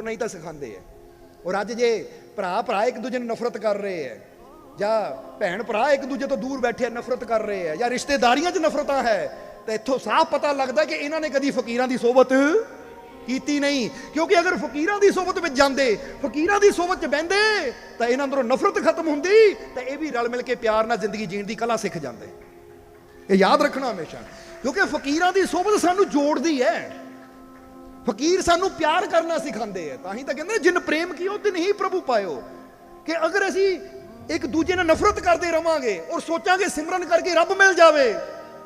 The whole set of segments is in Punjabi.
ਤੁਰਨਾ ਹੀ ਤਾਂ ਸਿਖਾਉਂਦੇ ਆ ਔਰ ਅੱਜ ਜੇ ਭਰਾ ਭਰਾ ਇੱਕ ਦੂਜੇ ਨੂੰ ਨਫ਼ਰਤ ਕਰ ਰਹੇ ਹੈ ਜਾਂ ਭੈਣ ਭਰਾ ਇੱਕ ਦੂਜੇ ਤੋਂ ਦੂਰ ਬੈਠੇ ਨਫ਼ਰਤ ਕਰ ਰਹੇ ਹੈ ਜਾਂ ਰਿਸ਼ਤੇਦਾਰੀਆਂ 'ਚ ਨਫ਼ਰਤਾਂ ਹੈ, ਤਾਂ ਇੱਥੋਂ ਸਾਫ਼ ਪਤਾ ਲੱਗਦਾ ਕਿ ਇਹਨਾਂ ਨੇ ਕਦੀ ਫਕੀਰਾਂ ਦੀ ਸੋਬਤ ਕੀਤੀ ਨਹੀਂ। ਕਿਉਂਕਿ ਅਗਰ ਫਕੀਰਾਂ ਦੀ ਸੋਬਤ ਵਿੱਚ ਜਾਂਦੇ, ਫਕੀਰਾਂ ਦੀ ਸੋਬਤ 'ਚ ਬਹਿੰਦੇ, ਤਾਂ ਇਹਨਾਂ ਅੰਦਰੋਂ ਨਫ਼ਰਤ ਖਤਮ ਹੁੰਦੀ, ਤਾਂ ਇਹ ਵੀ ਰਲ ਮਿਲ ਕੇ ਪਿਆਰ ਨਾਲ ਜ਼ਿੰਦਗੀ ਜੀਣ ਦੀ ਕਲਾ ਸਿੱਖ ਜਾਂਦੇ। ਇਹ ਯਾਦ ਰੱਖਣਾ ਹਮੇਸ਼ਾ। ਕਿਉਂਕਿ ਫਕੀਰਾਂ ਦੀ ਸੋਬਤ ਸਾਨੂੰ ਜੋੜਦੀ ਹੈ ਫਕੀਰ ਸਾਨੂੰ ਪਿਆਰ ਕਰਨਾ ਸਿਖਾਉਂਦੇ ਆ। ਤਾਂ ਹੀ ਤਾਂ ਕਹਿੰਦੇ ਨੇ, ਜਿਨ ਪ੍ਰੇਮ ਕੀਓ ਤਿਨ ਹੀ ਪ੍ਰਭੂ ਪਾਇਓ। ਕਿ ਅਗਰ ਅਸੀਂ ਇੱਕ ਦੂਜੇ ਨਾਲ ਨਫ਼ਰਤ ਕਰਦੇ ਰਵਾਂਗੇ ਔਰ ਸੋਚਾਂਗੇ ਸਿਮਰਨ ਕਰਕੇ ਰੱਬ ਮਿਲ ਜਾਵੇ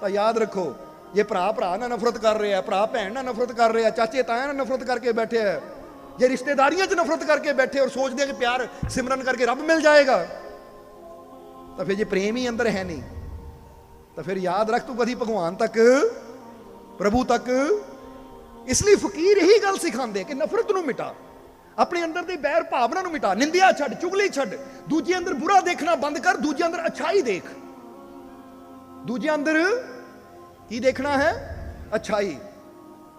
ਤਾਂ ਯਾਦ ਰੱਖੋ ਜੇ ਭਰਾ ਭਰਾ ਨਾਲ ਨਫ਼ਰਤ ਕਰ ਰਿਹਾ ਭਰਾ ਭੈਣ ਨਾਲ ਨਫ਼ਰਤ ਕਰ ਰਿਹਾ ਚਾਚੇ ਤਾਇਆ ਨਾਲ ਨਫ਼ਰਤ ਕਰਕੇ ਬੈਠੇ ਆ ਜੇ ਰਿਸ਼ਤੇਦਾਰੀਆਂ 'ਚ ਨਫ਼ਰਤ ਕਰਕੇ ਬੈਠੇ ਔਰ ਸੋਚਦੇ ਆ ਕਿ ਪਿਆਰ ਸਿਮਰਨ ਕਰਕੇ ਰੱਬ ਮਿਲ ਜਾਏਗਾ ਤਾਂ ਫਿਰ ਜੇ ਪ੍ਰੇਮ ਹੀ ਅੰਦਰ ਹੈ ਨਹੀਂ ਤਾਂ ਫਿਰ ਯਾਦ ਰੱਖ ਤੂੰ ਕਦੀ ਭਗਵਾਨ ਤੱਕ ਪ੍ਰਭੂ ਤੱਕ ਇਸ ਲਈ ਫਕੀਰ ਇਹੀ ਗੱਲ ਸਿਖਾਉਂਦੇ ਕਿ ਨਫ਼ਰਤ ਨੂੰ ਮਿਟਾ। ਆਪਣੇ ਅੰਦਰ ਦੇ ਬੈਰ ਭਾਵਨਾ ਨੂੰ ਮਿਟਾ। ਨਿੰਦਿਆ ਛੱਡ, ਚੁਗਲੀ ਛੱਡ। ਦੂਜੇ ਅੰਦਰ ਬੁਰਾ ਦੇਖਣਾ ਬੰਦ ਕਰ, ਦੂਜੇ ਅੰਦਰ ਅਛਾਈ ਦੇਖ। ਦੂਜੇ ਅੰਦਰ ਕੀ ਦੇਖਣਾ ਹੈ? ਅਛਾਈ।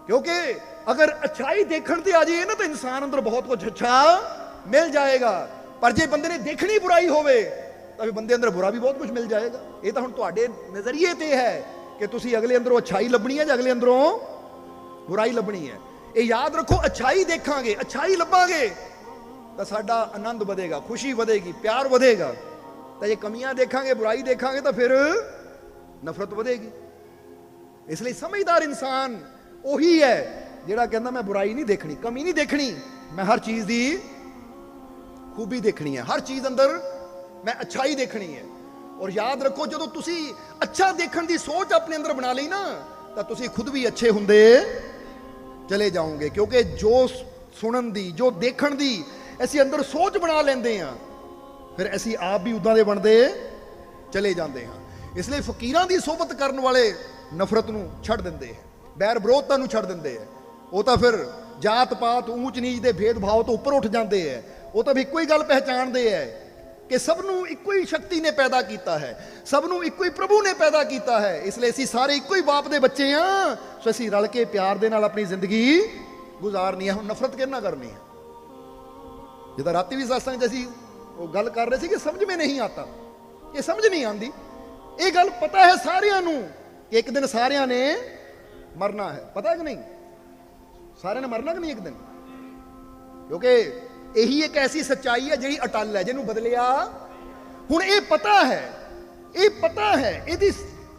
ਕਿਉਂਕਿ ਅਗਰ ਅਛਾਈ ਦੇਖਣ ਤੇ ਆ ਜਾਈਏ ਨਾ ਤਾਂ ਇਨਸਾਨ ਅੰਦਰ ਬਹੁਤ ਕੁਝ ਅੱਛਾ ਮਿਲ ਜਾਏਗਾ। ਪਰ ਜੇ ਬੰਦੇ ਨੇ ਦੇਖਣੀ ਬੁਰਾਈ ਹੋਵੇ, ਤਾਂ ਵੀ ਬੰਦੇ ਅੰਦਰ ਬੁਰਾ ਵੀ ਬਹੁਤ ਕੁਝ ਮਿਲ ਜਾਏਗਾ। ਇਹ ਤਾਂ ਹੁਣ ਤੁਹਾਡੇ ਨਜ਼ਰੀਏ ਤੇ ਹੈ ਕਿ ਤੁਸੀਂ ਅਗਲੇ ਅੰਦਰੋਂ ਅਛਾਈ ਲੱਭਣੀ ਹੈ ਜਾਂ ਅਗਲੇ ਅੰਦਰੋਂ ਬੁਰਾਈ ਲੱਭਣੀ ਹੈ। ਇਹ ਯਾਦ ਰੱਖੋ, ਅਛਾਈ ਦੇਖਾਂਗੇ, ਅਛਾਈ ਲੱਭਾਂਗੇ। ਤਾਂ ਸਾਡਾ ਆਨੰਦ ਵਧੇਗਾ, ਖੁਸ਼ੀ ਵਧੇਗੀ, ਪਿਆਰ ਵਧੇਗਾ। ਤਾਂ ਜੇ ਕਮੀਆਂ ਦੇਖਾਂਗੇ, ਬੁਰਾਈ ਦੇਖਾਂਗੇ, ਤਾਂ ਫਿਰ ਨਫ਼ਰਤ ਵਧੇਗੀ। ਇਸ ਲਈ ਸਮਝਦਾਰ ਇਨਸਾਨ ਉਹੀ ਹੈ ਜਿਹੜਾ ਕਹਿੰਦਾ, ਮੈਂ ਬੁਰਾਈ ਨਹੀਂ ਦੇਖਣੀ, ਕਮੀ ਨਹੀਂ ਦੇਖਣੀ, ਮੈਂ ਹਰ ਚੀਜ਼ ਦੀ ਖੂਬੀ ਦੇਖਣੀ ਹੈ। ਹਰ ਚੀਜ਼ ਅੰਦਰ ਮੈਂ ਅੱਛਾਈ ਦੇਖਣੀ ਹੈ। ਔਰ ਯਾਦ ਰੱਖੋ, ਜਦੋਂ ਤੁਸੀਂ ਅੱਛਾ ਦੇਖਣ ਦੀ ਸੋਚ ਆਪਣੇ ਅੰਦਰ ਬਣਾ ਲਈ ਨਾ, ਤਾਂ ਤੁਸੀਂ ਖੁਦ ਵੀ ਅੱਛੇ ਹੁੰਦੇ ਚਲੇ ਜਾਓਗੇ, ਕਿਉਂਕਿ ਜੋ ਸੁਣਨ ਦੀ, ਜੋ ਦੇਖਣ ਦੀ ਅਸੀਂ ਅੰਦਰ ਸੋਚ ਬਣਾ ਲੈਂਦੇ ਆ ਫਿਰ ਅਸੀਂ ਆਪ ਵੀ ਉਦਾਂ ਦੇ ਬਣਦੇ ਚਲੇ ਜਾਂਦੇ ਹਾਂ। ਇਸ ਲਈ ਫਕੀਰਾਂ ਦੀ ਸੋਬਤ ਕਰਨ ਵਾਲੇ ਨਫ਼ਰਤ ਨੂੰ ਛੱਡ ਦਿੰਦੇ ਹੈ, ਬੈਰ ਵਿਰੋਧਤਾ ਨੂੰ ਛੱਡ ਦਿੰਦੇ ਹੈ। ਉਹ ਤਾਂ ਫਿਰ ਜਾਤ ਪਾਤ ਊਚ ਨੀਚ ਦੇ ਭੇਦਭਾਵ ਤੋਂ ਉੱਪਰ ਉੱਠ ਜਾਂਦੇ ਹੈ, ਉਹ ਤਾਂ ਵੀ ਇੱਕੋ ਹੀ ਗੱਲ ਪਹਿਚਾਣਦੇ ਹੈ ਕਿ ਸਭ ਨੂੰ ਇੱਕੋ ਹੀ ਸ਼ਕਤੀ ਨੇ ਪੈਦਾ ਕੀਤਾ ਹੈ ਸਭ ਨੂੰ ਇੱਕੋ ਹੀ ਪ੍ਰਭੂ ਨੇ ਪੈਦਾ ਕੀਤਾ ਹੈ, ਇਸ ਲਈ ਅਸੀਂ ਸਾਰੇ ਇੱਕੋ ਹੀ ਬਾਪ ਦੇ ਬੱਚੇ ਆ, ਸੋ ਅਸੀਂ ਰਲ ਕੇ ਪਿਆਰ ਦੇ ਨਾਲ ਆਪਣੀ ਜ਼ਿੰਦਗੀ ਗੁਜ਼ਾਰਨੀ ਹੈ, ਹੁਣ ਨਫ਼ਰਤ ਕਿਹਨਾਂ ਕਰਨੀ ਹੈ? ਜਿੱਦਾਂ ਰਾਤੀ ਵੀ satsang 'ਚ ਅਸੀਂ ਉਹ ਗੱਲ ਕਰ ਰਹੇ ਸੀ ਕਿ ਸਮਝ ਮੇ ਨਹੀਂ ਆਤਾ, ਇਹ ਸਮਝ ਨਹੀਂ ਆਂਦੀ। ਇਹ ਗੱਲ ਪਤਾ ਹੈ ਸਾਰਿਆਂ ਨੂੰ ਕਿ ਇੱਕ ਦਿਨ ਸਾਰਿਆਂ ਨੇ ਮਰਨਾ ਹੈ, ਪਤਾ ਹੈ ਕਿ ਨਹੀਂ? ਸਾਰਿਆਂ ਨੇ ਮਰਨਾ ਕਿ ਨਹੀਂ ਇੱਕ ਦਿਨ? ਕਿਉਂਕਿ ਇਹੀ ਇੱਕ ਐਸੀ ਸੱਚਾਈ ਹੈ ਜਿਹੜੀ ਅਟਲ ਹੈ, ਜਿਹਨੂੰ ਬਦਲਿਆ ਹੁਣ ਇਹ ਪਤਾ ਹੈ, ਇਹ ਪਤਾ ਹੈ, ਇਹਦੀ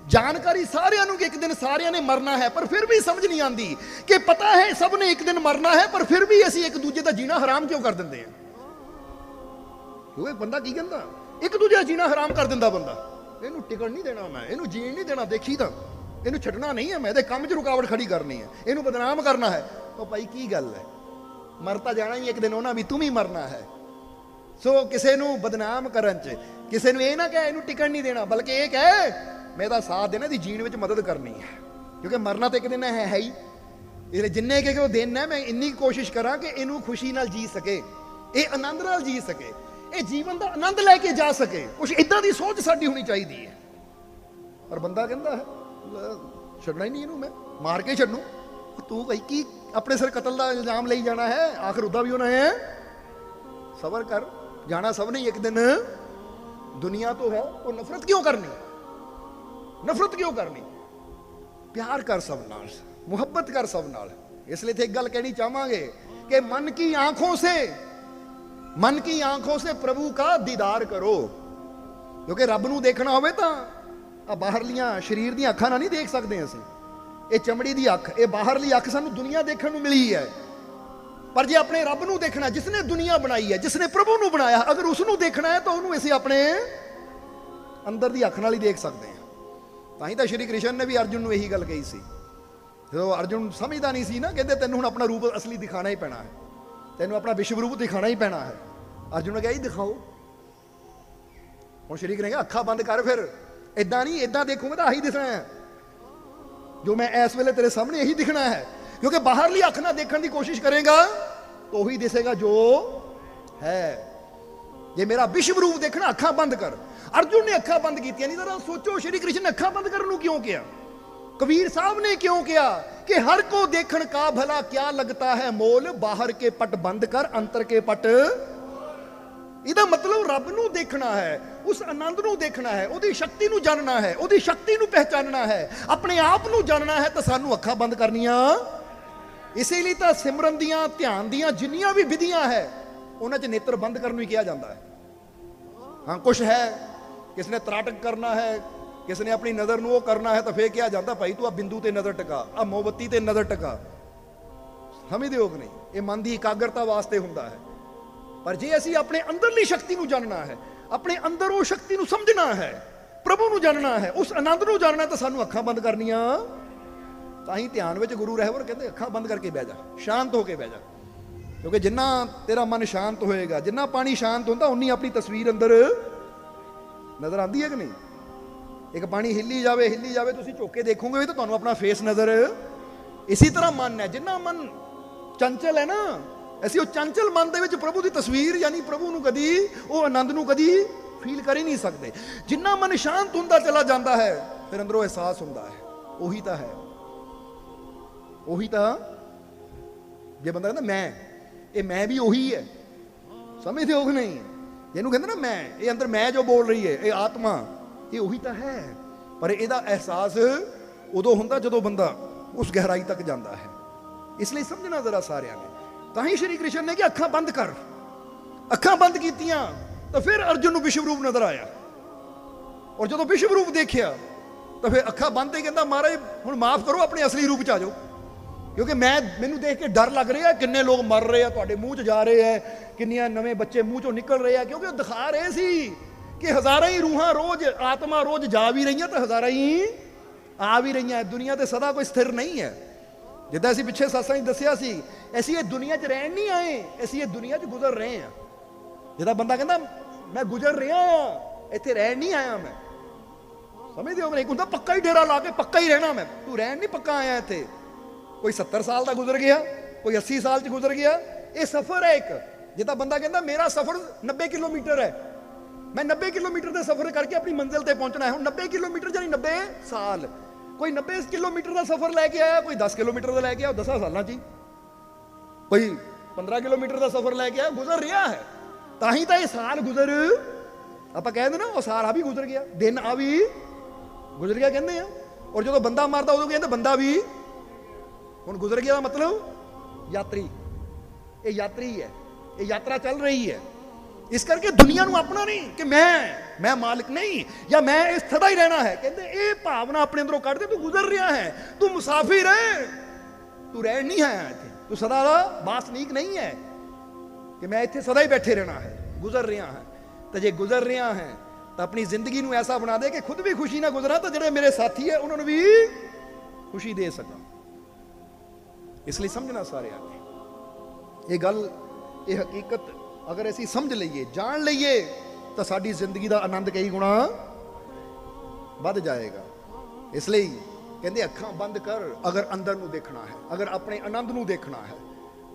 ਜਾਣਕਾਰੀ ਸਾਰਿਆਂ ਨੂੰ ਕਿ ਇੱਕ ਦਿਨ ਸਾਰਿਆਂ ਨੇ ਮਰਨਾ ਹੈ, ਪਰ ਫਿਰ ਵੀ ਸਮਝ ਨਹੀਂ ਆਉਂਦੀ ਕਿ ਪਤਾ ਹੈ ਸਭ ਨੇ ਇੱਕ ਦਿਨ ਮਰਨਾ ਹੈ, ਪਰ ਫਿਰ ਵੀ ਅਸੀਂ ਇੱਕ ਦੂਜੇ ਦਾ ਜੀਣਾ ਹਰਾਮ ਕਿਉਂ ਕਰ ਦਿੰਦੇ ਹਾਂ? ਕਿਉਂਕਿ ਬੰਦਾ ਕੀ ਕਹਿੰਦਾ? ਇੱਕ ਦੂਜੇ ਦਾ ਜੀਣਾ ਹਰਾਮ ਕਰ ਦਿੰਦਾ ਬੰਦਾ। ਇਹਨੂੰ ਟਿਕਣ ਨਹੀਂ ਦੇਣਾ ਮੈਂ, ਇਹਨੂੰ ਜੀਣ ਨਹੀਂ ਦੇਣਾ, ਦੇਖੀ ਤਾਂ। ਇਹਨੂੰ ਛੱਡਣਾ ਨਹੀਂ ਹੈ, ਮੈਂ ਇਹਦੇ ਕੰਮ 'ਚ ਰੁਕਾਵਟ ਖੜੀ ਕਰਨੀ ਹੈ। ਇਹਨੂੰ ਬਦਨਾਮ ਕਰਨਾ ਹੈ। ਉਹ ਭਾਈ ਕੀ ਗੱਲ ਹੈ? ਮਰ ਤਾਂ ਜਾਣਾ ਹੀ ਇੱਕ ਦਿਨ ਉਹਨਾਂ ਵੀ ਤੂੰ ਵੀ ਮਰਨਾ ਹੈ। ਸੋ ਕਿਸੇ ਨੂੰ ਬਦਨਾਮ ਕਰਨ 'ਚ, ਕਿਸੇ ਨੂੰ ਇਹ ਨਾ ਕਹੇ, ਇਹਨੂੰ ਟਿਕਣ ਨਹੀਂ ਦੇਣਾ, ਬਲਕਿ ਇਹ ਕਹੇ, ਮੈਂ ਇਹਦਾ ਸਾਥ ਦੇਣਾ ਦੀ ਜੀਣ ਵਿੱਚ ਮਦਦ ਕਰਨੀ ਹੈ। ਕਿਉਂਕਿ ਮਰਨਾ ਤਾਂ ਇੱਕ ਦਿਨ ਹੈ ਹੈ ਹੀ। ਇਹਦੇ ਜਿੰਨੇ ਕਿ ਉਹ ਦਿਨ ਹੈ, ਮੈਂ ਇੰਨੀ ਕੋਸ਼ਿਸ਼ ਕਰਾਂ ਕਿ ਇਹਨੂੰ ਖੁਸ਼ੀ ਨਾਲ ਜੀ ਸਕੇ, ਇਹ ਆਨੰਦ ਨਾਲ ਜੀ ਸਕੇ, ਇਹ ਜੀਵਨ ਦਾ ਆਨੰਦ ਲੈ ਕੇ ਜਾ ਸਕੇ। ਕੁਝ ਇਦਾਂ ਦੀ ਸੋਚ ਸਾਡੀ ਹੋਣੀ ਚਾਹੀਦੀ ਹੈ। ਪਰ ਬੰਦਾ ਕਹਿੰਦਾ ਹੈ ਛੱਡਣਾ ਹੀ ਨਹੀਂ ਇਹਨੂੰ ਮੈਂ, ਮਾਰ ਕੇ ਛੱਡੂ। ਤੂੰ ਭਾਈ ਕੀ ਆਪਣੇ ਸਿਰ ਕਤਲ ਦਾ ਇਲਜ਼ਾਮ ਲਈ ਜਾਣਾ ਹੈ, ਆਖਰ ਉਦਾਂ ਵੀ ਹੋਣਾ ਹੈ। ਸਬਰ ਕਰ, ਜਾਣਾ ਸਭ ਨੇ ਇੱਕ ਦਿਨ। ਦੁਨੀਆ ਤੋਂ ਹੈ, ਉਹ ਨਫ਼ਰਤ ਕਿਉਂ ਕਰਨੀ? ਨਫ਼ਰਤ ਕਿਉਂ ਕਰਨੀ? ਪਿਆਰ ਕਰ ਸਭ ਨਾਲ, ਮੁਹੱਬਤ ਕਰ ਸਭ ਨਾਲ। ਇਸ ਲਈ ਤੇ ਇੱਕ ਗੱਲ ਕਹਿਣੀ ਚਾਹਾਂਗੇ ਕਿ ਮਨ ਕੀ ਆਂਖੋਂ ਸੇ, ਮਨ ਕੀ ਆਂਖੋਂ ਸੇ ਪ੍ਰਭੂ ਦਾ ਦੀਦਾਰ ਕਰੋ। ਕਿਉਂਕਿ ਰੱਬ ਨੂੰ ਦੇਖਣਾ ਹੋਵੇ ਤਾਂ ਆ ਬਾਹਰਲੀਆਂ ਸਰੀਰ ਦੀਆਂ ਅੱਖਾਂ ਨਾਲ ਨਹੀਂ ਦੇਖ ਸਕਦੇ ਅਸੀਂ। ਇਹ ਚਮੜੀ ਦੀ ਅੱਖ, ਇਹ ਬਾਹਰਲੀ ਅੱਖ ਸਾਨੂੰ ਦੁਨੀਆ ਦੇਖਣ ਨੂੰ ਮਿਲੀ ਹੈ। ਪਰ ਜੇ ਆਪਣੇ ਰੱਬ ਨੂੰ ਦੇਖਣਾ ਜਿਸ ਨੇ ਦੁਨੀਆ ਬਣਾਈ ਹੈ ਜਿਸ ਨੇ ਪ੍ਰਭੂ ਨੂੰ ਬਣਾਇਆ, ਅਗਰ ਉਸ ਨੂੰ ਦੇਖਣਾ ਹੈ ਤਾਂ ਉਹਨੂੰ ਅਸੀਂ ਆਪਣੇ ਅੰਦਰ ਦੀ ਅੱਖ ਨਾਲ ਹੀ ਦੇਖ ਸਕਦੇ ਹਾਂ। ਤਾਂ ਹੀ ਤਾਂ ਸ਼੍ਰੀ ਕ੍ਰਿਸ਼ਨ ਨੇ ਵੀ ਅਰਜੁਨ ਨੂੰ ਇਹੀ ਗੱਲ ਕਹੀ ਸੀ। ਜਦੋਂ ਅਰਜੁਨ ਸਮਝਦਾ ਨਹੀਂ ਸੀ ਨਾ, ਕਹਿੰਦੇ ਤੈਨੂੰ ਹੁਣ ਆਪਣਾ ਰੂਪ ਅਸਲੀ ਦਿਖਾਣਾ ਹੀ ਪੈਣਾ ਹੈ। ਤੈਨੂੰ ਆਪਣਾ ਵਿਸ਼ਵ ਰੂਪ ਦਿਖਾਣਾ ਹੀ ਪੈਣਾ ਹੈ। ਅਰਜੁਨ ਨੇ ਕਿਹਾ ਹੀ ਦਿਖਾਓ। ਹੁਣ ਸ਼੍ਰੀ ਕ੍ਰਿਸ਼ਨ ਕਹਿੰਦਾ ਅੱਖਾਂ ਬੰਦ ਕਰ ਫਿਰ। ਇਦਾਂ ਨਹੀਂ ਇਦਾਂ ਦੇਖੂਗਾ ਤਾਂ ਆਹੀ ਦਿਸਣਾ ਹੈ। ਜੋ ਮੈਂ ਇਸ ਵੇਲੇ ਤੇਰੇ ਸਾਹਮਣੇ ਇਹੀ ਦਿਖਣਾ ਹੈ ਕਿਉਂਕਿ ਬਾਹਰਲੀ ਅੱਖ ਨਾਲ ਦੇਖਣ ਦੀ ਕੋਸ਼ਿਸ਼ ਕਰੇਗਾ ਤਾਂ ਉਹੀ ਦਿਸੇਗਾ ਜੋ ਹੈ ਜੇ ਮੇਰਾ ਵਿਸ਼ਵ ਰੂਪ ਦੇਖਣਾ ਅੱਖਾਂ ਬੰਦ ਕਰ ਅਰਜੁਨ ਨੇ ਅੱਖਾਂ ਬੰਦ ਕੀਤੀਆਂ ਨਹੀਂ ਤਾਂ ਸੋਚੋ ਸ਼੍ਰੀ ਕ੍ਰਿਸ਼ਨ ਨੇ ਅੱਖਾਂ ਬੰਦ ਕਰਨ ਨੂੰ ਕਿਉਂ ਕਿਹਾ ਕਬੀਰ ਸਾਹਿਬ ਨੇ ਕਿਉਂ ਕਿਹਾ कि हर को देखण का भला क्या लगता है मोल बाहर के पट बंद कर अंतर के पट ਇਹਦਾ ਮਤਲਬ ਰੱਬ ਨੂੰ ਦੇਖਣਾ ਹੈ, ਉਸ ਆਨੰਦ ਨੂੰ ਦੇਖਣਾ ਹੈ, ਉਹਦੀ ਸ਼ਕਤੀ ਨੂੰ ਜਾਣਨਾ ਹੈ, ਉਹਦੀ ਸ਼ਕਤੀ ਨੂੰ ਪਹਿਚਾਨਣਾ ਹੈ, ਆਪਣੇ ਆਪ ਨੂੰ ਜਾਣਨਾ ਹੈ ਤਾਂ ਸਾਨੂੰ ਅੱਖਾਂ ਬੰਦ ਕਰਨੀਆਂ। ਇਸੇ ਲਈ ਤਾਂ ਸਿਮਰਨ ਦੀਆਂ, ਧਿਆਨ ਦੀਆਂ ਜਿੰਨੀਆਂ ਵੀ ਵਿਧੀਆਂ ਹੈ, ਉਹਨਾਂ 'ਚ ਨੇਤਰ ਬੰਦ ਕਰਨ ਨੂੰ ਕਿਹਾ ਜਾਂਦਾ ਹੈ। ਹਾਂ ਕੁਝ ਹੈ ਕਿਸ ਨੇ ਤਰਾਟਕ ਕਰਨਾ ਹੈ ਕਿਸ ਨੇ ਆਪਣੀ ਨਜ਼ਰ ਨੂੰ ਉਹ ਕਰਨਾ ਹੈ ਤਾਂ ਫੇਰ ਕਿਹਾ ਜਾਂਦਾ, ਭਾਈ ਤੂੰ ਆ ਬਿੰਦੂ ਤੇ ਨਜ਼ਰ ਟਿਕਾ, ਆ ਮੋਮਬੱਤੀ ਤੇ ਨਜ਼ਰ ਟਿਕਾ। ਸਮਝਦੇ ਹੋ ਕਿ ਨਹੀਂ? ਇਹ ਮਨ ਦੀ ਇਕਾਗਰਤਾ ਵਾਸਤੇ ਹੁੰਦਾ ਹੈ। ਪਰ ਜੇ ਅਸੀਂ ਆਪਣੇ ਅੰਦਰਲੀ ਸ਼ਕਤੀ ਨੂੰ ਜਾਣਨਾ ਹੈ, ਆਪਣੇ ਅੰਦਰ ਉਹ ਸ਼ਕਤੀ ਨੂੰ ਸਮਝਣਾ ਹੈ, ਪ੍ਰਭੂ ਨੂੰ ਜਾਣਨਾ ਹੈ, ਉਸ ਆਨੰਦ ਨੂੰ ਜਾਣਨਾ ਤਾਂ ਸਾਨੂੰ ਅੱਖਾਂ ਬੰਦ ਕਰਨੀਆਂ। ਤਾਂ ਹੀ ਧਿਆਨ ਵਿੱਚ ਗੁਰੂ ਰਹਿਬਰ ਕਹਿੰਦੇ, ਅੱਖਾਂ ਬੰਦ ਕਰਕੇ ਬਹਿ ਜਾ, ਸ਼ਾਂਤ ਹੋ ਕੇ ਬਹਿ ਜਾ। ਕਿਉਂਕਿ ਜਿੰਨਾ ਤੇਰਾ ਮਨ ਸ਼ਾਂਤ ਹੋਏਗਾ, ਜਿੰਨਾ ਪਾਣੀ ਸ਼ਾਂਤ ਹੁੰਦਾ, ਉਨੀ ਆਪਣੀ ਤਸਵੀਰ ਅੰਦਰ ਨਜ਼ਰ ਆਉਂਦੀ ਹੈ ਕਿ ਨਹੀਂ? ਇੱਕ ਪਾਣੀ ਹਿੱਲੀ ਜਾਵੇ ਹਿੱਲੀ ਜਾਵੇ, ਤੁਸੀਂ ਝੁੱਕ ਕੇ ਦੇਖੋਗੇ ਤਾਂ ਤੁਹਾਨੂੰ ਆਪਣਾ ਫੇਸ ਨਜ਼ਰ। ਇਸੇ ਤਰ੍ਹਾਂ ਮਨ ਹੈ, ਜਿੰਨਾ ਮਨ ਚੰਚਲ ਹੈ ਨਾ ਅਸੀਂ ਉਹ ਚੰਚਲ ਮਨ ਦੇ ਵਿੱਚ ਪ੍ਰਭੂ ਦੀ ਤਸਵੀਰ ਯਾਨੀ ਪ੍ਰਭੂ ਨੂੰ ਕਦੀ, ਉਹ ਆਨੰਦ ਨੂੰ ਕਦੀ ਫੀਲ ਕਰ ਹੀ ਨਹੀਂ ਸਕਦੇ। ਜਿੰਨਾ ਮਨ ਸ਼ਾਂਤ ਹੁੰਦਾ ਚਲਾ ਜਾਂਦਾ ਹੈ, ਫਿਰ ਅੰਦਰੋਂ ਅਹਿਸਾਸ ਹੁੰਦਾ ਹੈ। ਉਹੀ ਤਾਂ ਹੈ। ਉਹੀ ਤਾਂ ਜੇ ਬੰਦਾ ਕਹਿੰਦਾ ਮੈਂ, ਇਹ ਮੈਂ ਵੀ ਉਹੀ ਹੈ। ਸਮਝਦੇ ਹੋ ਕਿ ਨਹੀਂ? ਇਹਨੂੰ ਕਹਿੰਦਾ ਨਾ ਮੈਂ, ਇਹ ਅੰਦਰ ਮੈਂ ਜੋ ਬੋਲ ਰਹੀ ਹੈ, ਇਹ ਆਤਮਾ, ਇਹ ਉਹੀ ਤਾਂ ਹੈ। ਪਰ ਇਹਦਾ ਅਹਿਸਾਸ ਉਦੋਂ ਹੁੰਦਾ ਜਦੋਂ ਬੰਦਾ ਉਸ ਗਹਿਰਾਈ ਤੱਕ ਜਾਂਦਾ ਹੈ। ਇਸ ਲਈ ਸਮਝਣਾ ਜ਼ਰਾ ਸਾਰਿਆਂ ਨੇ। ਤਾਂ ਹੀ ਸ਼੍ਰੀ ਕ੍ਰਿਸ਼ਨ ਨੇ ਕਿ ਅੱਖਾਂ ਬੰਦ ਕਰ। ਅੱਖਾਂ ਬੰਦ ਕੀਤੀਆਂ, ਤਾਂ ਫਿਰ ਅਰਜੁਨ ਨੂੰ ਵਿਸ਼ਵ ਰੂਪ ਨਜ਼ਰ ਆਇਆ। ਔਰ ਜਦੋਂ ਵਿਸ਼ਵ ਰੂਪ ਦੇਖਿਆ, ਤਾਂ ਫਿਰ ਅੱਖਾਂ ਬੰਦ ਤੇ ਕਹਿੰਦਾ, ਮਹਾਰਾਜ, ਹੁਣ ਮਾਫ ਕਰੋ, ਆਪਣੇ ਅਸਲੀ ਰੂਪ ਚ ਆ ਜਾਓ। ਕਿਉਂਕਿ ਮੈਂ, ਮੈਨੂੰ ਦੇਖ ਕੇ ਡਰ ਲੱਗ ਰਿਹਾ, ਕਿੰਨੇ ਲੋਕ ਮਰ ਰਹੇ ਆ, ਤੁਹਾਡੇ ਮੂੰਹ 'ਚ ਜਾ ਰਹੇ ਆ, ਕਿੰਨੀਆਂ ਨਵੇਂ ਬੱਚੇ ਮੂੰਹ 'ਚੋਂ ਨਿਕਲ ਰਹੇ ਆ, ਕਿਉਂਕਿ ਉਹ ਦਿਖਾ ਰਹੇ ਸੀ ਕਿ ਹਜ਼ਾਰਾਂ ਹੀ ਰੂਹਾਂ ਰੋਜ਼, ਆਤਮਾ ਰੋਜ਼ ਜਾ ਵੀ ਰਹੀਆਂ, ਤਾਂ ਹਜ਼ਾਰਾਂ ਹੀ ਆ ਵੀ ਰਹੀਆਂ। ਦੁਨੀਆ ਤੇ ਸਦਾ ਕੋਈ ਸਥਿਰ ਨਹੀਂ ਹੈ। ਜਿੱਦਾਂ ਅਸੀਂ ਪਿੱਛੇ ਸਤਸੰਗ 'ਚ ਦੱਸਿਆ ਸੀ, ਅਸੀਂ ਇਹ ਦੁਨੀਆ 'ਚ ਰਹਿਣ ਨਹੀਂ ਆਏ, ਅਸੀਂ ਇਹ ਦੁਨੀਆ 'ਚ ਗੁਜ਼ਰ ਰਹੇ ਹਾਂ। ਜਿਹਦਾ ਬੰਦਾ ਕਹਿੰਦਾ, ਮੈਂ ਗੁਜ਼ਰ ਰਿਹਾ ਆ ਇੱਥੇ ਰਹਿਣ ਨਹੀਂ ਆਇਆ ਮੈਂ। ਸਮਝਦੇ ਹੋ ਕਿ ਨਹੀਂ ਹੁੰਦਾ ਪੱਕਾ ਹੀ ਡੇਰਾ ਲਾ ਕੇ ਪੱਕਾ ਹੀ ਰਹਿਣਾ ਮੈਂ। ਤੂੰ ਰਹਿਣ ਨਹੀਂ ਪੱਕਾ ਆਇਆ ਇੱਥੇ। ਕੋਈ 70 ਸਾਲ ਦਾ ਗੁਜ਼ਰ ਗਿਆ, ਕੋਈ 80 ਸਾਲ ਚ ਗੁਜ਼ਰ ਗਿਆ, ਇਹ ਸਫ਼ਰ ਹੈ ਇੱਕ। ਜਿੱਦਾਂ ਬੰਦਾ ਕਹਿੰਦਾ, ਮੇਰਾ ਸਫ਼ਰ 90 ਕਿਲੋਮੀਟਰ ਹੈ। ਮੈਂ 90 ਕਿਲੋਮੀਟਰ ਦਾ ਸਫ਼ਰ ਕਰਕੇ ਆਪਣੀ ਮੰਜ਼ਿਲ ਤੇ ਪਹੁੰਚਣਾ ਹੈ। ਹੁਣ 90 ਕਿਲੋਮੀਟਰ ਜਾਨੀ 90 ਸਾਲ। ਕੋਈ 90 ਕਿਲੋਮੀਟਰ ਦਾ ਸਫ਼ਰ ਲੈ ਕੇ ਆਇਆ, ਕੋਈ 10 ਕਿਲੋਮੀਟਰ ਦਾ ਲੈ ਕੇ ਆਇਆ 10 ਸਾਲਾਂ ਚ ਹੀ। ਕੋਈ 15 ਕਿਲੋਮੀਟਰ ਦਾ ਸਫ਼ਰ ਲੈ ਕੇ ਆਇਆ, ਗੁਜ਼ਰ ਰਿਹਾ ਹੈ। ਤਾਂ ਹੀ ਤਾਂ ਇਹ ਸਾਲ ਗੁਜ਼ਰ। ਆਪਾਂ ਕਹਿੰਦੇ ਨਾ, ਉਹ ਸਾਲ ਆ ਵੀ ਗੁਜ਼ਰ ਗਿਆ। ਦਿਨ ਆ ਵੀ ਗੁਜ਼ਰ ਗਿਆ ਕਹਿੰਦੇ ਆ। ਔਰ ਜਦੋਂ ਬੰਦਾ ਮਰਦਾ, ਉਦੋਂ ਕਹਿੰਦੇ ਬੰਦਾ ਵੀ ਹੁਣ ਗੁਜ਼ਰ ਗਿਆ ਦਾ ਮਤਲਬ ਯਾਤਰੀ। ਇਹ ਯਾਤਰੀ ਹੈ। ਇਹ ਯਾਤਰਾ ਚੱਲ ਰਹੀ ਹੈ। ਇਸ ਕਰਕੇ ਦੁਨੀਆ ਨੂੰ ਆਪਣਾ ਨਹੀਂ ਕਿ ਮੈਂ ਮੈਂ ਮਾਲਕ ਨਹੀਂ ਜਾਂ ਮੈਂ ਇਸ ਸਦਾ ਹੀ ਰਹਿਣਾ ਹੈ। ਕਹਿੰਦੇ ਇਹ ਭਾਵਨਾ ਆਪਣੇ ਅੰਦਰੋਂ ਕੱਢ ਦੇ, ਤੂੰ ਗੁਜ਼ਰ ਰਿਹਾ ਹੈ, ਤੂੰ ਮੁਸਾਫਿਰ ਹੈ, ਤੂੰ ਰਹਿਣ ਨਹੀਂ ਆਇਆ ਇੱਥੇ, ਤੂੰ ਸਦਾ ਦਾ ਬਾਸਨੀਕ ਨਹੀਂ ਹੈ ਕਿ ਮੈਂ ਇੱਥੇ ਸਦਾ ਹੀ ਬੈਠੇ ਰਹਿਣਾ ਹੈ, ਗੁਜ਼ਰ ਰਿਹਾ ਹਾਂ। ਤਾਂ ਜੇ ਗੁਜ਼ਰ ਰਿਹਾ ਹੈ, ਤਾਂ ਆਪਣੀ ਜ਼ਿੰਦਗੀ ਨੂੰ ਐਸਾ ਬਣਾ ਦੇ ਕਿ ਖੁਦ ਵੀ ਖੁਸ਼ੀ ਨਾਲ ਗੁਜ਼ਰਾਂ ਤਾਂ ਜਿਹੜੇ ਮੇਰੇ ਸਾਥੀ ਹੈ, ਉਹਨਾਂ ਨੂੰ ਵੀ ਖੁਸ਼ੀ ਦੇ ਸਕਾਂ ਇਸ ਲਈ ਸਮਝਣਾ ਸਾਰਿਆਂ ਨੇ, ਇਹ ਗੱਲ, ਇਹ ਹਕੀਕਤ ਅਗਰ ਅਸੀਂ ਸਮਝ ਲਈਏ, ਜਾਣ ਲਈਏ, ਤਾਂ ਸਾਡੀ ਜ਼ਿੰਦਗੀ ਦਾ ਆਨੰਦ ਕਈ ਗੁਣਾ ਵੱਧ ਜਾਏਗਾ। ਇਸ ਲਈ ਕਹਿੰਦੇ ਅੱਖਾਂ ਬੰਦ ਕਰ, ਅਗਰ ਅੰਦਰ ਨੂੰ ਦੇਖਣਾ ਹੈ, ਅਗਰ ਆਪਣੇ ਆਨੰਦ ਨੂੰ ਦੇਖਣਾ ਹੈ।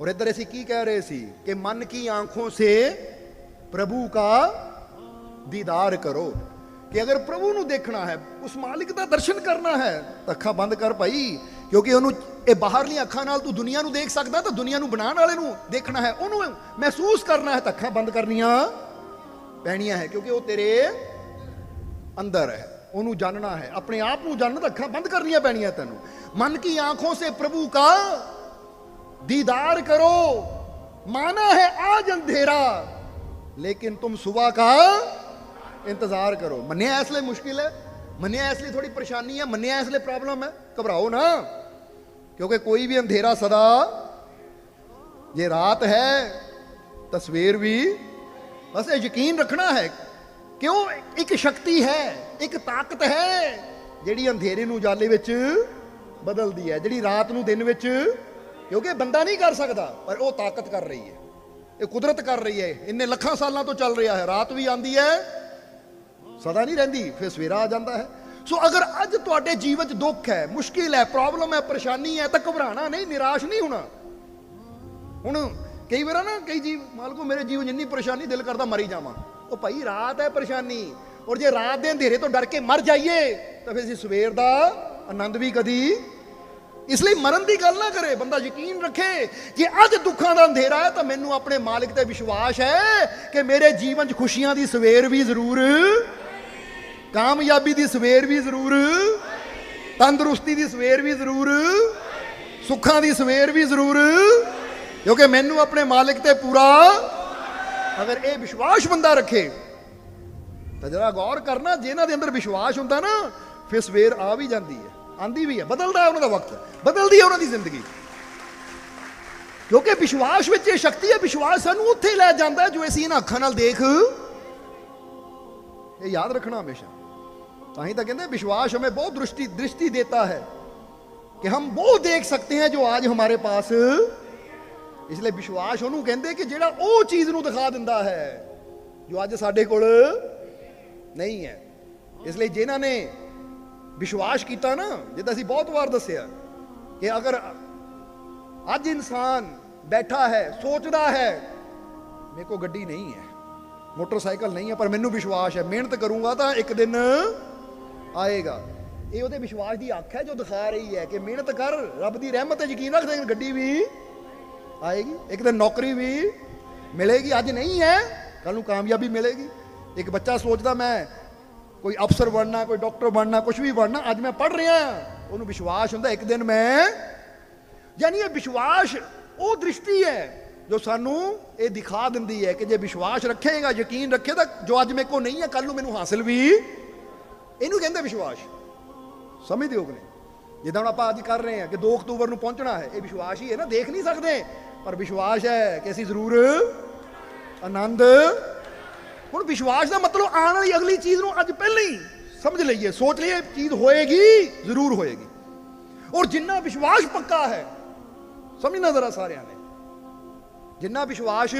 ਔਰ ਇੱਧਰ ਅਸੀਂ ਕੀ ਕਹਿ ਰਹੇ ਸੀ ਕਿ ਮਨ ਕੀ ਆਂਖੋਂ ਸੇ ਪ੍ਰਭੂ ਕਾ ਦੀਦਾਰ ਕਰੋ। ਕਿ ਅਗਰ ਪ੍ਰਭੂ ਨੂੰ ਦੇਖਣਾ ਹੈ, ਉਸ ਮਾਲਿਕ ਦਾ ਦਰਸ਼ਨ ਕਰਨਾ ਹੈ, ਤਾਂ ਅੱਖਾਂ ਬੰਦ ਕਰ ਭਾਈ, ਕਿਉਂਕਿ ਉਹਨੂੰ ਇਹ ਬਾਹਰਲੀਆਂ ਅੱਖਾਂ ਨਾਲ ਤੂੰ ਦੁਨੀਆ ਨੂੰ ਦੇਖ ਸਕਦਾ ਤਾਂ ਦੁਨੀਆ ਨੂੰ ਬਣਾਉਣ ਵਾਲੇ ਨੂੰ ਦੇਖਣਾ ਹੈ ਉਹਨੂੰ ਮਹਿਸੂਸ ਕਰਨਾ ਹੈ ਤਾਂ ਅੱਖਾਂ ਬੰਦ ਕਰਨੀਆਂ ਪੈਣੀਆਂ ਹੈ ਕਿਉਂਕਿ ਉਹ ਤੇਰੇ ਅੰਦਰ ਹੈ ਉਹਨੂੰ ਜਾਣਨਾ ਹੈ ਆਪਣੇ ਆਪ ਨੂੰ ਜਾਣਨਾ ਤਾਂ ਅੱਖਾਂ ਬੰਦ ਕਰਨੀਆਂ ਪੈਣੀਆਂ ਤੈਨੂੰ ਮਨ ਕੀ ਆਂਖੋਂ ਸੇ ਪ੍ਰਭੂ ਕਾ दीदार करो माना है आज अंधेरा लेकिन तुम सुबह का इंतजार करो मनिया इसलिए मुश्किल है मनिया इसलिए थोड़ी परेशानी है मनिया इसलिए प्रॉब्लम है घबराओ ना ਕਿਉਂਕਿ ਕੋਈ ਵੀ ਅੰਧੇਰਾ ਸਦਾ ਜੇ ਰਾਤ ਹੈ ਤਾਂ ਸਵੇਰ ਵੀ ਬਸ ਇਹ ਯਕੀਨ ਰੱਖਣਾ ਹੈ ਕਿ ਉਹ ਇੱਕ ਸ਼ਕਤੀ ਹੈ, ਇੱਕ ਤਾਕਤ ਹੈ, ਜਿਹੜੀ ਅੰਧੇਰੇ ਨੂੰ ਉਜਾਲੇ ਵਿੱਚ ਬਦਲਦੀ ਹੈ, ਜਿਹੜੀ ਰਾਤ ਨੂੰ ਦਿਨ ਵਿੱਚ, ਕਿਉਂਕਿ ਬੰਦਾ ਨਹੀਂ ਕਰ ਸਕਦਾ, ਪਰ ਉਹ ਤਾਕਤ ਕਰ ਰਹੀ ਹੈ, ਇਹ ਕੁਦਰਤ ਕਰ ਰਹੀ ਹੈ, ਇੰਨੇ ਲੱਖਾਂ ਸਾਲਾਂ ਤੋਂ ਚੱਲ ਰਿਹਾ ਹੈ, ਰਾਤ ਵੀ ਆਂਦੀ ਹੈ, ਸਦਾ ਨਹੀਂ ਰਹਿੰਦੀ, ਫਿਰ ਸਵੇਰਾ ਆ ਜਾਂਦਾ ਹੈ। ਸੋ ਅਗਰ ਅੱਜ ਤੁਹਾਡੇ ਜੀਵਨ 'ਚ ਦੁੱਖ ਹੈ, ਮੁਸ਼ਕਿਲ ਹੈ ਪ੍ਰੋਬਲਮ ਹੈ, ਪਰੇਸ਼ਾਨੀ ਹੈ, ਤਾਂ ਘਬਰਾਣਾ ਨਹੀਂ, ਨਿਰਾਸ਼ ਨਹੀਂ ਹੋਣਾ। ਹੁਣ ਕਈ ਵਾਰ ਨਾ, ਕਈ ਜੀਵ, ਮਾਲਕੋ ਮੇਰੇ ਜੀਵਨ 'ਚ ਇੰਨੀ ਪਰੇਸ਼ਾਨੀ, ਦਿਲ ਕਰਦਾ ਮਰੀ ਜਾਵਾਂ। ਉਹ ਭਾਈ ਰਾਤ ਹੈ ਪਰੇਸ਼ਾਨੀ, ਔਰ ਜੇ ਰਾਤ ਦੇ ਅੰਧੇਰੇ ਤੋਂ ਡਰ ਕੇ ਮਰ ਜਾਈਏ, ਤਾਂ ਫਿਰ ਅਸੀਂ ਸਵੇਰ ਦਾ ਆਨੰਦ ਵੀ ਕਦੀ ਇਸ ਲਈ ਮਰਨ ਦੀ ਗੱਲ ਨਾ ਕਰੇ, ਬੰਦਾ ਯਕੀਨ ਰੱਖੇ, ਜੇ ਅੱਜ ਦੁੱਖਾਂ ਦਾ ਅੰਧੇਰਾ ਹੈ, ਤਾਂ ਮੈਨੂੰ ਆਪਣੇ ਮਾਲਕ ਤੇ ਵਿਸ਼ਵਾਸ ਹੈ ਕਿ ਮੇਰੇ ਜੀਵਨ 'ਚ ਖੁਸ਼ੀਆਂ ਦੀ ਸਵੇਰ ਵੀ ਜ਼ਰੂਰ ਕਾਮਯਾਬੀ ਦੀ ਸਵੇਰ ਵੀ ਜ਼ਰੂਰ, ਤੰਦਰੁਸਤੀ ਦੀ ਸਵੇਰ ਵੀ ਜ਼ਰੂਰ, ਸੁੱਖਾਂ ਦੀ ਸਵੇਰ ਵੀ ਜ਼ਰੂਰ, ਕਿਉਂਕਿ ਮੈਨੂੰ ਆਪਣੇ ਮਾਲਕ ਤੇ ਪੂਰਾ ਅਗਰ ਇਹ ਵਿਸ਼ਵਾਸ ਬੰਦਾ ਰੱਖੇ, ਤਾਂ ਜਰਾ ਗੌਰ ਕਰਨਾ ਜਿਨ੍ਹਾਂ ਦੇ ਅੰਦਰ ਵਿਸ਼ਵਾਸ ਹੁੰਦਾ ਨਾ, ਫਿਰ ਸਵੇਰ ਆ ਵੀ ਜਾਂਦੀ ਹੈ, ਆਂਦੀ ਵੀ ਹੈ, ਬਦਲਦਾ ਉਹਨਾਂ ਦਾ ਵਕਤ, ਬਦਲਦੀ ਹੈ ਉਹਨਾਂ ਦੀ ਜ਼ਿੰਦਗੀ। ਕਿਉਂਕਿ ਵਿਸ਼ਵਾਸ ਵਿੱਚ ਇਹ ਸ਼ਕਤੀ ਹੈ, ਵਿਸ਼ਵਾਸ ਸਾਨੂੰ ਉੱਥੇ ਲੈ ਜਾਂਦਾ ਜੋ ਅਸੀਂ ਇਹਨਾਂ ਅੱਖਾਂ ਨਾਲ ਦੇਖ, ਇਹ ਯਾਦ ਰੱਖਣਾ ਹਮੇਸ਼ਾ। ਤਾਂ ਹੀ ਤਾਂ ਕਹਿੰਦੇ विश्वास हमें बहुत दृष्टि दृष्टि देता है कि हम वो देख सकते हैं जो आज हमारे पास ਇਸ ਲਈ ਵਿਸ਼ਵਾਸ ਉਹਨੂੰ ਕਹਿੰਦੇ ਕਿ ਜਿਹੜਾ ਉਹ ਚੀਜ਼ ਨੂੰ ਦਿਖਾ ਦਿੰਦਾ ਹੈ ਜੋ ਅੱਜ ਸਾਡੇ ਕੋਲ ਨਹੀਂ ਹੈ ਇਸ ਲਈ ਜਿਨ੍ਹਾਂ ਨੇ ਵਿਸ਼ਵਾਸ ਕੀਤਾ ਨਾ ਜਿੱਦਾਂ ਅਸੀਂ ਬਹੁਤ ਵਾਰ ਦੱਸਿਆ ਕਿ ਅਗਰ ਅੱਜ ਇਨਸਾਨ ਬੈਠਾ ਹੈ ਸੋਚਦਾ ਹੈ ਮੇਰੇ ਕੋ ਗੱਡੀ ਨਹੀਂ ਹੈ ਮੋਟਰਸਾਈਕਲ ਨਹੀਂ ਹੈ ਪਰ ਮੈਨੂੰ ਵਿਸ਼ਵਾਸ ਹੈ ਮਿਹਨਤ ਕਰੂੰਗਾ ਤਾਂ ਇੱਕ ਦਿਨ ਆਏਗਾ। ਇਹ ਉਹਦੇ ਵਿਸ਼ਵਾਸ ਦੀ ਅੱਖ ਹੈ ਜੋ ਦਿਖਾ ਰਹੀ ਹੈ ਕਿ ਮਿਹਨਤ ਕਰ, ਰੱਬ ਦੀ ਰਹਿਮਤ ਤੇ ਯਕੀਨ ਰੱਖ ਦੇ ਗੱਡੀ ਵੀ ਆਏਗੀ, ਇੱਕ ਦਿਨ ਨੌਕਰੀ ਵੀ ਮਿਲੇਗੀ, ਅੱਜ ਨਹੀਂ ਹੈ ਕੱਲ ਨੂੰ ਕਾਮਯਾਬੀ ਮਿਲੇਗੀ। ਇੱਕ ਬੱਚਾ ਸੋਚਦਾ ਮੈਂ ਕੋਈ ਅਫਸਰ ਬਣਨਾ, ਕੋਈ ਡਾਕਟਰ ਬਣਨਾ ਕੁਝ ਵੀ ਬਣਨਾ, ਅੱਜ ਮੈਂ ਪੜ ਰਿਹਾ ਉਹਨੂੰ ਵਿਸ਼ਵਾਸ ਹੁੰਦਾ, ਇੱਕ ਦਿਨ ਮੈਂ, ਯਾਨੀ ਇਹ ਵਿਸ਼ਵਾਸ, ਉਹ ਦ੍ਰਿਸ਼ਟੀ ਹੈ ਜੋ ਸਾਨੂੰ ਇਹ ਦਿਖਾ ਦਿੰਦੀ ਹੈ ਕਿ ਜੇ ਵਿਸ਼ਵਾਸ ਰੱਖੇਗਾ, ਯਕੀਨ ਰੱਖੇ ਤਾਂ ਜੋ ਅੱਜ ਮੇਰੇ ਕੋਲ ਨਹੀਂ ਹੈ ਕੱਲ ਨੂੰ ਮੈਨੂੰ ਹਾਸਲ ਵੀ ਇਹਨੂੰ ਕਹਿੰਦੇ ਵਿਸ਼ਵਾਸ। ਸਮਝਦੇ ਹੋ ਕਿ ਨਹੀਂ? ਜਿੱਦਾਂ ਹੁਣ ਆਪਾਂ ਅੱਜ ਕਰ ਰਹੇ ਹਾਂ ਕਿ 2 ਅਕਤੂਬਰ ਨੂੰ ਪਹੁੰਚਣਾ ਹੈ, ਇਹ ਵਿਸ਼ਵਾਸ ਹੀ ਹੈ ਨਾ, ਦੇਖ ਨਹੀਂ ਸਕਦੇ। ਪਰ ਵਿਸ਼ਵਾਸ ਹੈ ਕਿ ਅਸੀਂ ਜ਼ਰੂਰ ਆਨੰਦ ਹੁਣ ਵਿਸ਼ਵਾਸ ਦਾ ਮਤਲਬ ਆਉਣ ਵਾਲੀ ਅਗਲੀ ਚੀਜ਼ ਨੂੰ ਅੱਜ ਪਹਿਲਾਂ ਹੀ ਸਮਝ ਲਈਏ, ਸੋਚ ਲਈਏ, ਚੀਜ਼ ਹੋਏਗੀ, ਜ਼ਰੂਰ ਹੋਏਗੀ। ਔਰ ਜਿੰਨਾ ਵਿਸ਼ਵਾਸ ਪੱਕਾ ਹੈ, ਸਮਝਣਾ ਜ਼ਰਾ ਸਾਰਿਆਂ ਨੇ। ਜਿੰਨਾ ਵਿਸ਼ਵਾਸ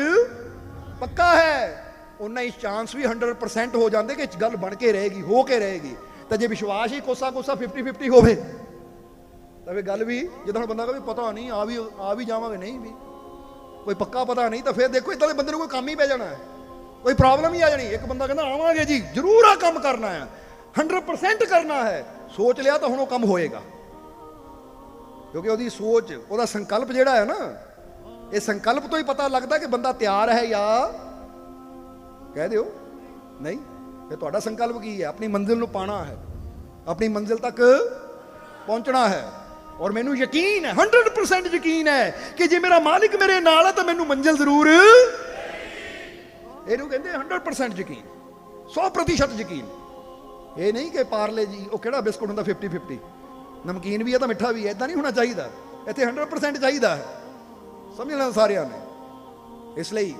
ਪੱਕਾ ਹੈ ਉਹਨਾਂ ਹੀ ਚਾਂਸ ਵੀ 100% ਹੋ ਜਾਂਦੇ ਕਿ ਗੱਲ ਬਣ ਕੇ ਰਹੇਗੀ, ਹੋ ਕੇ ਰਹੇਗੀ। ਤਾਂ ਜੇ ਵਿਸ਼ਵਾਸ ਹੀ ਕੋਸਾ ਕੋਸਾ 50 50 ਹੋਵੇ, ਤਾਂ ਫਿਰ ਗੱਲ ਵੀ ਜਦੋਂ ਹੁਣ ਬੰਦਾ ਕਹੇ ਪਤਾ ਨਹੀਂ, ਆ ਵੀ ਆ ਵੀ ਜਾਵਾਂਗੇ, ਨਹੀਂ ਵੀ। ਕੋਈ ਪੱਕਾ ਪਤਾ ਨਹੀਂ, ਤਾਂ ਫਿਰ ਦੇਖੋ ਇਦਾਂ ਦੇ ਬੰਦੇ ਨੂੰ ਕੋਈ ਕੰਮ ਹੀ ਪੈ ਜਾਣਾ ਹੈ। ਕੋਈ ਪ੍ਰੋਬਲਮ ਹੀ ਆ ਜਾਣੀ। ਇੱਕ ਬੰਦਾ ਕਹਿੰਦਾ, ਆਵਾਂਗੇ ਜੀ, ਜ਼ਰੂਰ ਆ ਕੰਮ ਕਰਨਾ ਹੈ। 100% ਕਰਨਾ ਹੈ। ਸੋਚ ਲਿਆ ਤਾਂ ਹੁਣ ਉਹ ਕੰਮ ਹੋਏਗਾ। ਕਿਉਂਕਿ ਉਹਦੀ ਸੋਚ, ਉਹਦਾ ਸੰਕਲਪ ਜਿਹੜਾ ਹੈ ਨਾ, ਇਹ ਸੰਕਲਪ ਤੋਂ ਹੀ ਪਤਾ ਲੱਗਦਾ ਕਿ ਬੰਦਾ ਤਿਆਰ ਹੈ ਜਾਂ ਕਹਿ ਦਿਓ, ਨਹੀਂ, ਇਹ ਤੁਹਾਡਾ ਸੰਕਲਪ ਕੀ ਹੈ? ਆਪਣੀ ਮੰਜ਼ਿਲ ਨੂੰ ਪਾਣਾ ਹੈ। ਆਪਣੀ ਮੰਜ਼ਿਲ ਤੱਕ ਪਹੁੰਚਣਾ ਹੈ। ਔਰ ਮੈਨੂੰ ਯਕੀਨ ਹੈ 100% ਯਕੀਨ ਹੈ ਕਿ ਜੇ ਮੇਰਾ ਮਾਲਿਕ ਮੇਰੇ ਨਾਲ ਹੈ ਤਾਂ ਮੈਨੂੰ ਮੰਜ਼ਿਲ ਜ਼ਰੂਰ ਇਹਨੂੰ ਕਹਿੰਦੇ 100% ਯਕੀਨ 100% ਯਕੀਨ। ਇਹ ਨਹੀਂ ਕਿ ਪਾਰਲੇ ਜੀ, ਉਹ ਕਿਹੜਾ ਬਿਸਕੁਟ ਹੁੰਦਾ 50 50 ਨਮਕੀਨ ਵੀ ਹੈ ਤਾਂ ਮਿੱਠਾ ਵੀ ਹੈ ਇਦਾਂ ਨਹੀਂ ਹੋਣਾ ਚਾਹੀਦਾ। ਇੱਥੇ 100% ਚਾਹੀਦਾ ਹੈ। ਸਮਝ ਲੈਣਾ ਸਾਰਿਆਂ ਨੇ। ਇਸ ਲਈ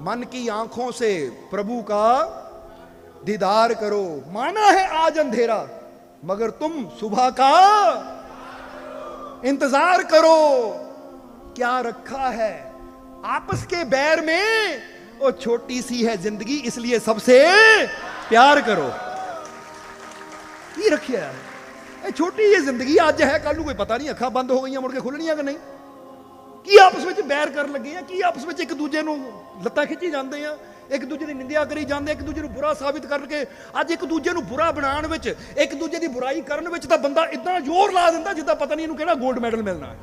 मन की आँखों से प्रभु का दीदार करो। माना है आज अंधेरा, मगर तुम सुबह का इंतज़ार करो। क्या रखा है? आपस के बैर में वो छोटी सी है ज़िंदगी, इसलिए सबसे प्यार करो। ये रखिए यार। छोटी ये ज़िंदगी आज है, कल कोई पता नहीं, अखा बंद हो गई मुड़के खुलनी है कि नहीं? ਕੀ ਆਪਸ ਵਿੱਚ ਬੈਰ ਕਰਨ ਲੱਗੇ ਆ? ਕੀ ਆਪਸ ਵਿੱਚ ਇੱਕ ਦੂਜੇ ਨੂੰ ਲੱਤਾਂ ਖਿੱਚੀ ਜਾਂਦੇ ਆ? ਇੱਕ ਦੂਜੇ ਦੀ ਨਿੰਦਿਆ ਕਰੀ ਜਾਂਦੇ ਇੱਕ ਦੂਜੇ ਨੂੰ ਬੁਰਾ ਸਾਬਿਤ ਕਰਕੇ ਅੱਜ ਇੱਕ ਦੂਜੇ ਨੂੰ ਬੁਰਾ ਬਣਾਉਣ ਵਿੱਚ, ਇੱਕ ਦੂਜੇ ਦੀ ਬੁਰਾਈ ਕਰਨ ਵਿੱਚ ਤਾਂ ਬੰਦਾ ਇਦਾਂ ਜ਼ੋਰ ਲਾ ਦਿੰਦਾ ਜਿੱਦਾਂ ਪਤਾ ਨਹੀਂ ਇਹਨੂੰ ਕਿਹੜਾ 골ਡ ਮੈਡਲ ਮਿਲਣਾ ਹੈ।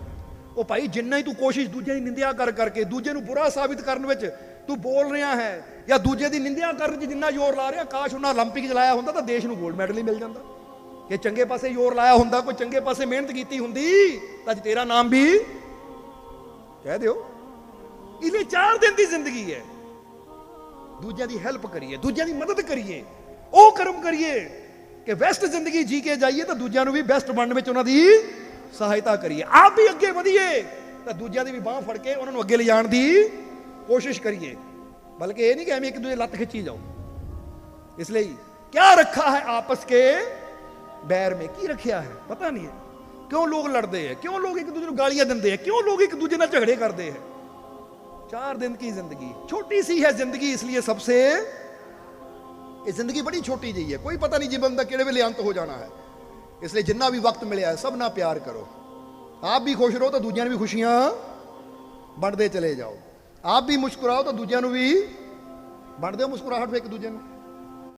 ਉਹ ਭਾਈ ਜਿੰਨਾ ਹੀ ਤੂੰ ਕੋਸ਼ਿਸ਼ ਦੂਜੇ ਦੀ ਨਿੰਦਿਆ ਕਰ ਕਰਕੇ, ਦੂਜੇ ਨੂੰ ਬੁਰਾ ਸਾਬਿਤ ਕਰਨ ਵਿੱਚ ਤੂੰ ਬੋਲ ਰਿਹਾ ਹੈ ਜਾਂ ਦੂਜੇ ਦੀ ਨਿੰਦਿਆ ਕਰਨ 'ਚ ਜਿੰਨਾ ਜ਼ੋਰ ਲਾ ਰਿਹਾ, ਕਾਸ਼ ਉਹਨਾਂ 올림픽 'ਚ ਲਾਇਆ ਹੁੰਦਾ ਤਾਂ ਦੇਸ਼ ਨੂੰ 골ਡ ਮੈਡਲ ਹੀ ਮਿਲ ਜਾਂਦਾ। ਕਿ ਚੰਗੇ ਪਾਸੇ ਜ਼ੋਰ ਲਾਇਆ ਹੁੰਦਾ, ਕੋਈ ਚੰਗੇ ਪਾਸੇ ਮਿਹਨਤ ਕੀਤੀ ਹੁੰਦੀ, ਤਾਂ ਤੇਰਾ ਨਾਮ ਵੀ ਕਹਿ ਦਿਓ ਇਹਨੇ 4 ਦਿਨ ਦੀ ਜ਼ਿੰਦਗੀ ਹੈ ਦੂਜਿਆਂ ਦੀ ਹੈਲਪ ਕਰੀਏ ਦੂਜਿਆਂ ਦੀ ਮਦਦ ਕਰੀਏ ਉਹ ਕਰਮ ਕਰੀਏ ਕਿ ਬੈਸਟ ਜ਼ਿੰਦਗੀ ਜੀ ਕੇ ਜਾਈਏ ਤਾਂ ਦੂਜਿਆਂ ਨੂੰ ਵੀ ਬੈਸਟ ਬਣਨ ਵਿੱਚ ਉਹਨਾਂ ਦੀ ਸਹਾਇਤਾ ਕਰੀਏ ਆਪ ਵੀ ਅੱਗੇ ਵਧੀਏ ਤਾਂ ਦੂਜਿਆਂ ਦੀ ਵੀ ਬਾਹ ਫੜ ਕੇ ਉਹਨਾਂ ਨੂੰ ਅੱਗੇ ਲਿਜਾਣ ਦੀ ਕੋਸ਼ਿਸ਼ ਕਰੀਏ ਬਲਕਿ ਇਹ ਨਹੀਂ ਕਿ ਐਵੇਂ ਇੱਕ ਦੂਜੇ ਲੱਤ ਖਿੱਚੀ ਜਾਓ ਇਸ ਲਈ क्या रखा है आपस के बैर में ਕੀ ਰੱਖਿਆ ਹੈ ਪਤਾ ਨਹੀਂ ਹੈ ਕਿਉਂ ਲੋਕ ਲੜਦੇ ਹੈ ਕਿਉਂ ਲੋਕ ਇੱਕ ਦੂਜੇ ਨੂੰ ਗਾਲੀਆਂ ਦਿੰਦੇ ਹੈ ਕਿਉਂ ਲੋਕ ਇੱਕ ਦੂਜੇ ਨਾਲ ਝਗੜੇ ਕਰਦੇ ਹੈ ਚਾਰ ਦਿਨ ਕੀ ਜ਼ਿੰਦਗੀ? ਛੋਟੀ ਸੀ ਹੈ ਜ਼ਿੰਦਗੀ, ਇਸ ਲਈ ਸਭ ਸੇ ਇਹ ਜ਼ਿੰਦਗੀ ਬੜੀ ਛੋਟੀ ਜਿਹੀ ਹੈ। ਕੋਈ ਪਤਾ ਨਹੀਂ ਜੀਵਨ ਦਾ ਕਿਹੜੇ ਵੇਲੇ ਅੰਤ ਹੋ ਜਾਣਾ ਹੈ। ਇਸ ਲਈ ਜਿੰਨਾ ਵੀ ਵਕਤ ਮਿਲਿਆ ਸਭ ਨਾਲ ਪਿਆਰ ਕਰੋ। ਆਪ ਵੀ ਖੁਸ਼ ਰਹੋ ਤਾਂ ਦੂਜਿਆਂ ਨੂੰ ਵੀ ਖੁਸ਼ੀਆਂ ਵੰਡਦੇ ਚਲੇ ਜਾਓ। ਆਪ ਵੀ ਮੁਸਕਰਾਓ ਤਾਂ ਦੂਜਿਆਂ ਨੂੰ ਵੀ ਵੰਡਦੇ ਹੋ ਮੁਸਕਰਾਹਟ ਇੱਕ ਦੂਜੇ ਨੂੰ।